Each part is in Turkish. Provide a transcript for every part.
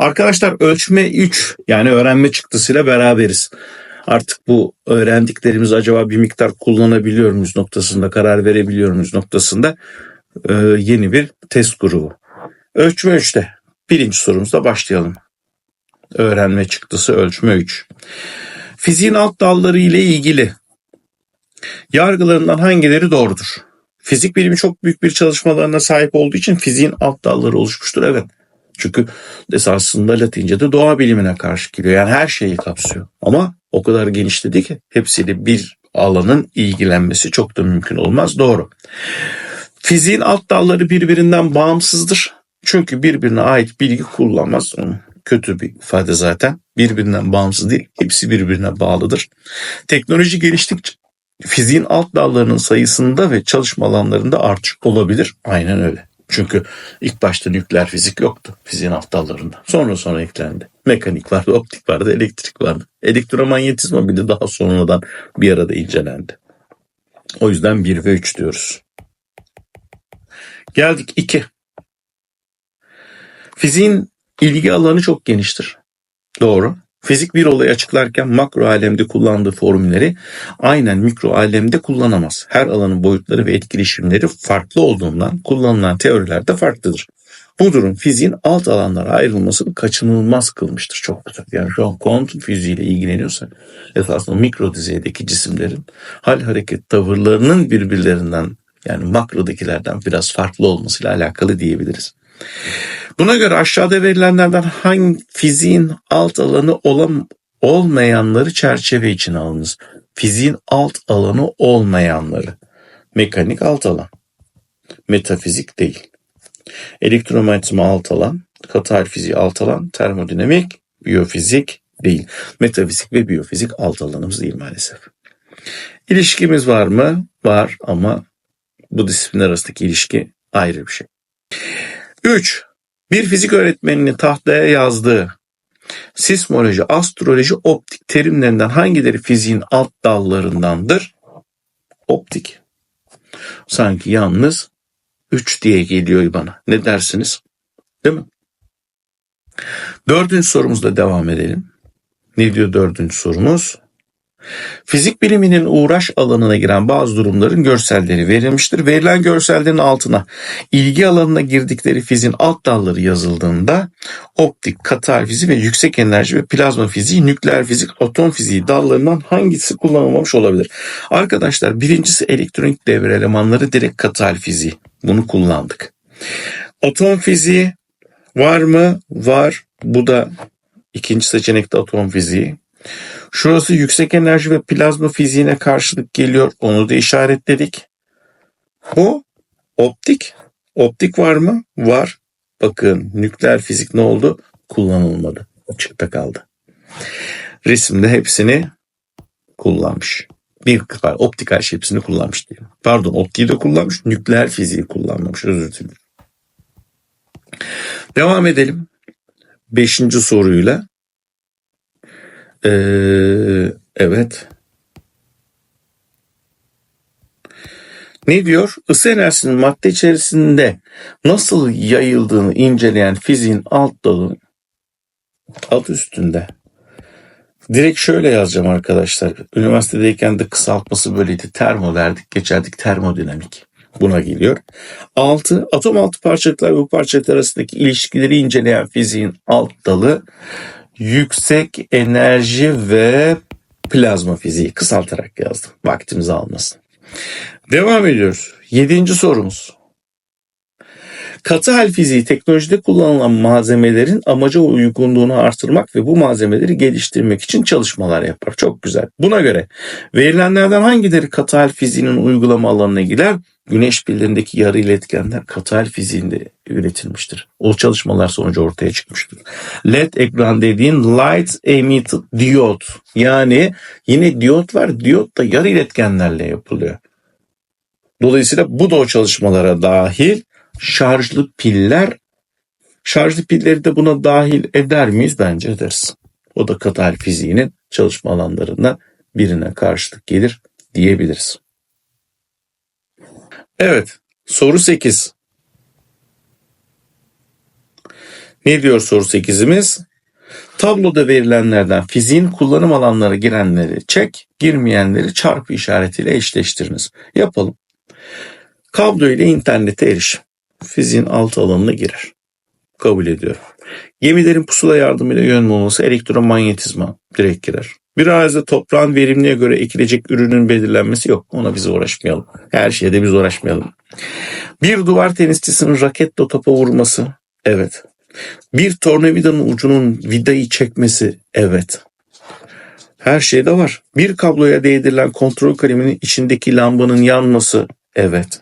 Arkadaşlar ölçme 3 yani öğrenme çıktısıyla beraberiz. Artık bu öğrendiklerimizi acaba bir miktar kullanabiliyor muyuz noktasında karar verebiliyor muyuz noktasında e, yeni bir test grubu. Ölçme 3'te birinci sorumuzda başlayalım. Öğrenme çıktısı ölçme 3. Fiziğin alt dalları ile ilgili yargılarından hangileri doğrudur? Fizik bilimi çok büyük bir çalışmalarına sahip olduğu için fiziğin alt dalları oluşmuştur evet. Çünkü esasında Latince'de doğa bilimine karşı geliyor. Yani her şeyi kapsıyor. Ama o kadar genişledi ki hepsiyle bir alanın ilgilenmesi çok da mümkün olmaz. Doğru. Fiziğin alt dalları birbirinden bağımsızdır. Çünkü birbirine ait bilgi kullanmaz. Kötü bir ifade zaten. Birbirinden bağımsız değil. Hepsi birbirine bağlıdır. Teknoloji geliştikçe fiziğin alt dallarının sayısında ve çalışma alanlarında artış olabilir. Aynen öyle. Çünkü ilk başta nükleer fizik yoktu fiziğin alt. Sonra sonra eklendi. Mekanik vardı, optik vardı, elektrik vardı. Elektromanyetizma bile daha sonradan bir arada incelendi. O yüzden 1 ve 3 diyoruz. Geldik 2. Fiziğin ilgi alanı çok geniştir. Doğru. Fizik bir olayı açıklarken makro alemde kullandığı formülleri aynen mikro alemde kullanamaz. Her alanın boyutları ve etkileşimleri farklı olduğundan kullanılan teoriler de farklıdır. Bu durum fiziğin alt alanlara ayrılmasını kaçınılmaz kılmıştır. Çok güzel. Yani şu an kuantum fiziğiyle ilgileniyorsak esasında mikro düzeydeki cisimlerin hal hareket tavırlarının birbirlerinden yani makrodakilerden biraz farklı olmasıyla alakalı diyebiliriz. Buna göre aşağıda verilenlerden hangi fiziğin alt alanı olan, olmayanları çerçeve için alınız. Fiziğin alt alanı olmayanları. Mekanik alt alan. Metafizik değil. Elektromanyetizma alt alan. Katı fiziği alt alan. Termodinamik, biyofizik değil. Metafizik ve biyofizik alt alanımız değil maalesef. İlişkimiz var mı? Var ama bu disiplinler arasındaki ilişki ayrı bir şey. 3. Bir fizik öğretmeninin tahtaya yazdığı sismoloji, astroloji, optik terimlerinden hangileri fiziğin alt dallarındandır? Optik. Sanki yalnız 3 diye geliyor bana. Ne dersiniz? Değil mi? Dördüncü sorumuzla devam edelim. Ne diyor dördüncü sorumuz? Fizik biliminin uğraş alanına giren bazı durumların görselleri verilmiştir. Verilen görsellerin altına ilgi alanına girdikleri fiziğin alt dalları yazıldığında optik, katal fiziği ve yüksek enerji ve plazma fiziği, nükleer fizik, atom fiziği dallarından hangisi kullanılmamış olabilir? Arkadaşlar birincisi elektronik devre elemanları direkt katal fiziği. Bunu kullandık. Atom fiziği var mı? Var. Bu da ikinci seçenekte atom fiziği. Şurası yüksek enerji ve plazma fiziğine karşılık geliyor. Onu da işaretledik. Bu optik. Optik var mı? Var. Bakın nükleer fizik ne oldu? Kullanılmadı. Açıkta kaldı. Resimde hepsini kullanmış. Bir optik her şey hepsini kullanmış diyelim. Pardon optiği de kullanmış. Nükleer fiziği kullanmamış. Özür dilerim. Devam edelim. Beşinci soruyla. Ee, evet. Ne diyor? Isı enerjisinin madde içerisinde nasıl yayıldığını inceleyen fiziğin alt dalı alt üstünde. Direkt şöyle yazacağım arkadaşlar. Üniversitedeyken de kısaltması böyleydi. Termo verdik, geçerdik termodinamik. Buna geliyor. 6. Atom altı parçacıklar ve bu parçacıklar arasındaki ilişkileri inceleyen fiziğin alt dalı yüksek enerji ve plazma fiziği kısaltarak yazdım. Vaktimizi almasın. Devam ediyoruz. Yedinci sorumuz. Katı hal fiziği teknolojide kullanılan malzemelerin amaca uygunluğunu artırmak ve bu malzemeleri geliştirmek için çalışmalar yapar. Çok güzel. Buna göre verilenlerden hangileri katı hal fiziğinin uygulama alanına girer? Güneş pillerindeki yarı iletkenler katı hal fiziğinde üretilmiştir. O çalışmalar sonucu ortaya çıkmıştır. LED ekran dediğin light emitted diode. Yani yine diyot var. Diyot da yarı iletkenlerle yapılıyor. Dolayısıyla bu da o çalışmalara dahil şarjlı piller şarjlı pilleri de buna dahil eder miyiz? Bence ederiz. O da katal fiziğinin çalışma alanlarından birine karşılık gelir diyebiliriz. Evet soru 8. Ne diyor soru 8'imiz? Tabloda verilenlerden fiziğin kullanım alanları girenleri çek, girmeyenleri çarpı işaretiyle eşleştiriniz. Yapalım. Kablo ile internete erişim. Fiziğin alt alanına girer. Kabul ediyorum. Gemilerin pusula yardımıyla yön bulması elektromanyetizma direkt girer. Bir arazide toprağın verimliğe göre ekilecek ürünün belirlenmesi yok. Ona biz uğraşmayalım. Her şeyde biz uğraşmayalım. Bir duvar tenisçisinin raketle topa vurması. Evet. Bir tornavidanın ucunun vidayı çekmesi. Evet. Her şeyde var. Bir kabloya değdirilen kontrol kaleminin içindeki lambanın yanması. Evet.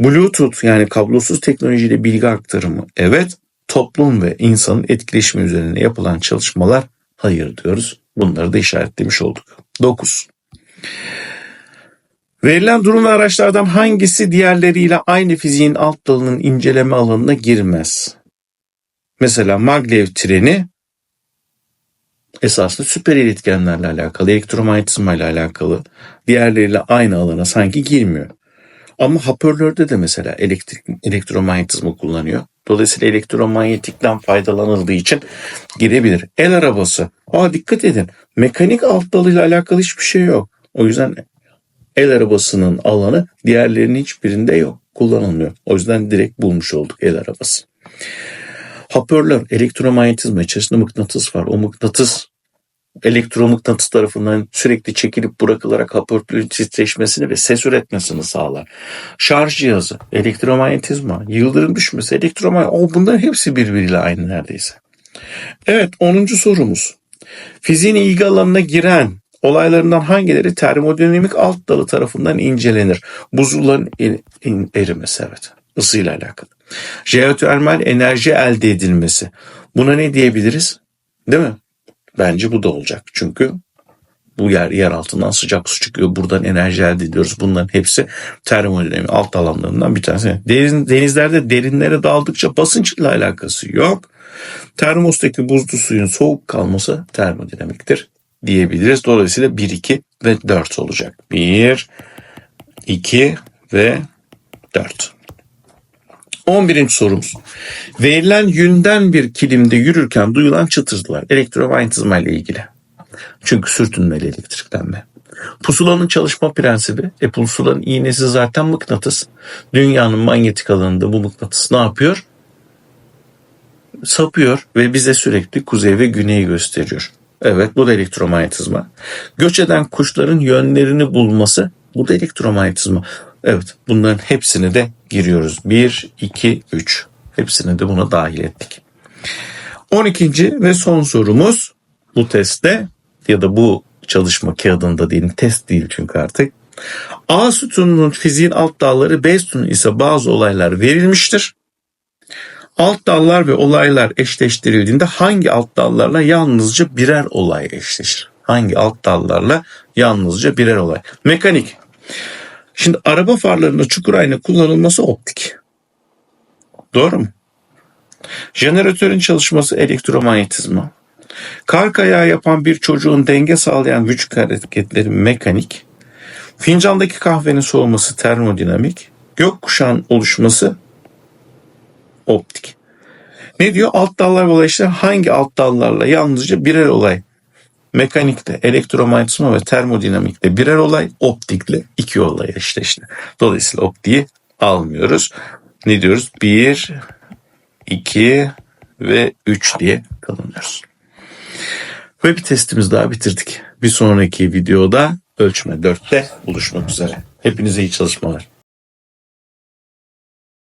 Bluetooth yani kablosuz teknolojiyle bilgi aktarımı. Evet. Toplum ve insanın etkileşimi üzerine yapılan çalışmalar hayır diyoruz. Bunları da işaretlemiş olduk. 9. Verilen durum ve araçlardan hangisi diğerleriyle aynı fiziğin alt dalının inceleme alanına girmez? Mesela maglev treni esasında süper iletkenlerle alakalı, elektromanyetizma ile alakalı diğerleriyle aynı alana sanki girmiyor. Ama hoparlörde de mesela elektrik, elektromanyetizma kullanıyor. Dolayısıyla elektromanyetikten faydalanıldığı için girebilir. El arabası. Aa dikkat edin. Mekanik alt dalıyla alakalı hiçbir şey yok. O yüzden el arabasının alanı diğerlerinin hiçbirinde yok. Kullanılmıyor. O yüzden direkt bulmuş olduk el arabası. Hoparlör elektromanyetizma içerisinde mıknatıs var. O mıknatıs elektromıknatıs tarafından sürekli çekilip bırakılarak hoparlörün titreşmesini ve ses üretmesini sağlar. Şarj cihazı, elektromanyetizma, yıldırım düşmesi, elektromanyetizma, o bunların hepsi birbiriyle aynı neredeyse. Evet 10. sorumuz. Fiziğin ilgi alanına giren olaylarından hangileri termodinamik alt dalı tarafından incelenir? Buzulların in- erimesi evet. Isıyla alakalı. Jeotermal enerji elde edilmesi. Buna ne diyebiliriz? Değil mi? Bence bu da olacak. Çünkü bu yer yer altından sıcak su çıkıyor. Buradan enerji elde ediyoruz. Bunların hepsi termodinamik alt alanlarından bir tanesi. Denizlerde derinlere daldıkça basınçla alakası yok. Termostaki buzlu suyun soğuk kalması termodinamiktir diyebiliriz. Dolayısıyla 1, 2 ve 4 olacak. 1, 2 ve 4. 11. sorumuz. Verilen yünden bir kilimde yürürken duyulan çıtırtılar elektromanyetizma ile ilgili. Çünkü sürtünmeli elektriklenme. Pusulanın çalışma prensibi, e pusulanın iğnesi zaten mıknatıs. Dünyanın manyetik alanında bu mıknatıs ne yapıyor? Sapıyor ve bize sürekli kuzey ve güneyi gösteriyor. Evet bu da elektromanyetizma. Göç eden kuşların yönlerini bulması bu da elektromanyetizma. Evet bunların hepsini de giriyoruz. 1, 2, 3. Hepsini de buna dahil ettik. 12. ve son sorumuz bu testte ya da bu çalışma kağıdında değil test değil çünkü artık. A sütununun fiziğin alt dalları B sütunu ise bazı olaylar verilmiştir. Alt dallar ve olaylar eşleştirildiğinde hangi alt dallarla yalnızca birer olay eşleşir? Hangi alt dallarla yalnızca birer olay? Mekanik. Şimdi araba farlarında çukur ayna kullanılması optik. Doğru mu? Jeneratörün çalışması elektromanyetizma. Kar kayağı yapan bir çocuğun denge sağlayan vücut hareketleri mekanik. Fincandaki kahvenin soğuması termodinamik. Gökkuşağın oluşması optik. Ne diyor? Alt dallar ve olaylar hangi alt dallarla yalnızca birer olay mekanikte, elektromanyetizma ve termodinamikte birer olay, optikle iki olay eşleşti. Dolayısıyla optiği almıyoruz. Ne diyoruz? Bir, iki ve üç diye kalınıyoruz. Ve bir testimiz daha bitirdik. Bir sonraki videoda ölçme 4'te buluşmak üzere. Hepinize iyi çalışmalar.